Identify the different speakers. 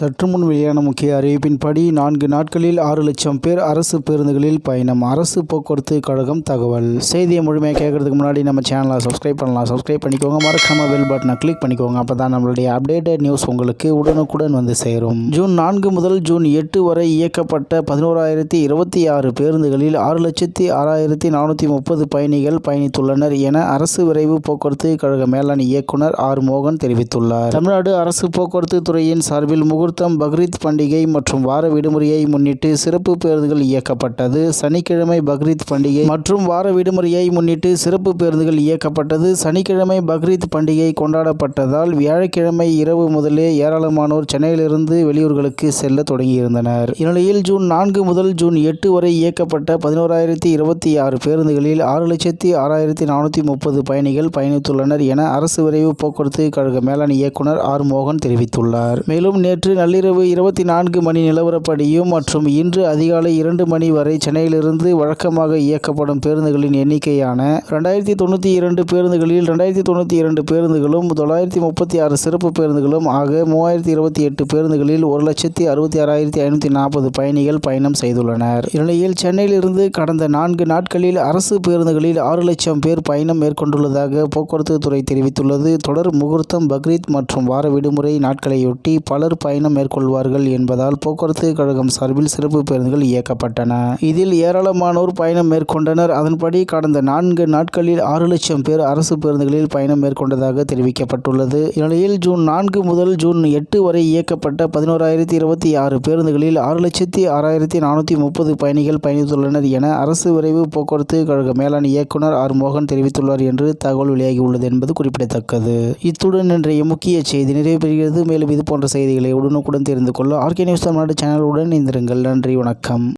Speaker 1: சற்று முன் வெளியான முக்கிய அறிவிப்பின்படி நான்கு நாட்களில் ஆறு லட்சம் பேர் அரசு பேருந்துகளில் பயணம். அரசு போக்குவரத்து கழகம் தகவல். செய்தியை முழுமையாக கேட்கறதுக்கு முன்னாடி நம்ம சேனலை சப்ஸ்கிரைப் பண்ணலாம். சப்ஸ்கிரைப் பண்ணிக்கோங்க. மறக்காம பெல் பட்டனை கிளிக் பண்ணிக்கோங்க. அப்போ தான் நம்மளுடைய அப்டேட்டட் நியூஸ் உங்களுக்கு உடனுக்குடன் வந்து சேரும். ஜூன் நான்கு முதல் ஜூன் எட்டு வரை இயக்கப்பட்ட பதினோராயிரத்தி இருபத்தி ஆறு பேருந்துகளில் ஆறு லட்சத்தி ஆறாயிரத்தி நானூற்றி முப்பது பயணிகள் பயணித்துள்ளனர் என அரசு விரைவு போக்குவரத்து கழக மேலாண் இயக்குனர் ஆர் மோகன் தெரிவித்துள்ளார். தமிழ்நாடு அரசு போக்குவரத்து துறையின் சார்பில் முகூர்த்தம் பக்ரீத் பண்டிகை மற்றும் வார விடுமுறையை முன்னிட்டு சிறப்பு பேருந்துகள் இயக்கப்பட்டது. சனிக்கிழமை பக்ரீத் பண்டிகை மற்றும் வார விடுமுறையை முன்னிட்டு சிறப்பு பேருந்துகள் இயக்கப்பட்டது. சனிக்கிழமை பக்ரீத் பண்டிகை கொண்டாடப்பட்டதால் வியாழக்கிழமை இரவு முதலே ஏராளமானோர் சென்னையிலிருந்து வெளியூர்களுக்கு செல்ல தொடங்கியிருந்தனர். இந்நிலையில் ஜூன் நான்கு முதல் ஜூன் எட்டு வரை இயக்கப்பட்ட பதினோராயிரத்தி இருபத்தி ஆறு பேருந்துகளில் ஆறு லட்சத்தி ஆறாயிரத்தி நானூற்றி முப்பது பயணிகள் பயணித்துள்ளனர் என அரசு விரைவு போக்குவரத்து கழக மேலாண் இயக்குனர் ஆர் மோகன் தெரிவித்துள்ளார். மேலும் நேற்று நள்ளிரவு இருபத்தி நான்கு மணி நிலவரப்படியும் மற்றும் இன்று அதிகாலை இரண்டு மணி வரை சென்னையிலிருந்து வழக்கமாக இயக்கப்படும் பேருந்துகளின் எண்ணிக்கையான ரெண்டாயிரத்தி தொண்ணூற்றி இரண்டு பேருந்துகளில் ரெண்டாயிரத்தி தொண்ணூற்றி இரண்டு பேருந்துகளும் தொள்ளாயிரத்தி முப்பத்தி ஆறு சிறப்பு பேருந்துகளும் ஆக மூவாயிரத்தி இருபத்தி எட்டு பேருந்துகளில் ஒரு லட்சத்தி அறுபத்தி ஆறாயிரத்தி ஐநூற்றி நாற்பது பயணிகள் பயணம் செய்துள்ளனர். இந்நிலையில் சென்னையிலிருந்து கடந்த நான்கு நாட்களில் அரசு பேருந்துகளில் ஆறு லட்சம் பேர் பயணம் மேற்கொண்டுள்ளதாக போக்குவரத்து துறை தெரிவித்துள்ளது. தொடர் முகூர்த்தம் பக்ரீத் மற்றும் வார விடுமுறை நாட்களையொட்டி பலர் பயணம் மேற்கொள்வார்கள் என்பதால் போக்குவரத்து கழகம் சார்பில் சிறப்பு பேருந்துகள் இயக்கப்பட்டன. இதில் ஏராளமானோர் பயணம் மேற்கொண்டனர். அதன்படி கடந்த நான்கு நாட்களில் ஆறு லட்சம் பேர் அரசு பேருந்துகளில் பயணம் மேற்கொண்டதாக தெரிவிக்கப்பட்டுள்ளது. இந்நிலையில் ஜூன் நான்கு முதல் ஜூன் எட்டு வரை இயக்கப்பட்ட பதினோராயிரத்தி இருபத்தி ஆறு பேருந்துகளில் ஆறு லட்சத்தி ஆறாயிரத்தி நானூற்றி முப்பது பயணிகள் பயணித்துள்ளனர் என அரசு விரைவு போக்குவரத்து கழக மேலாண் இயக்குனர் ஆர் மோகன் தெரிவித்துள்ளார் என்று தகவல் வெளியாகியுள்ளது என்பது குறிப்பிடத்தக்கது. இத்துடன் இன்றைய முக்கிய செய்தி நிறைவு பெறுகிறது. மேலும் இது போன்ற செய்திகளை உடனுக்குடன் தெரிந்து கொள்ள ஆர்கே நியூஸ் தமிழ்நாடு சேனலுடன் இணைந்திருங்கள். நன்றி வணக்கம்.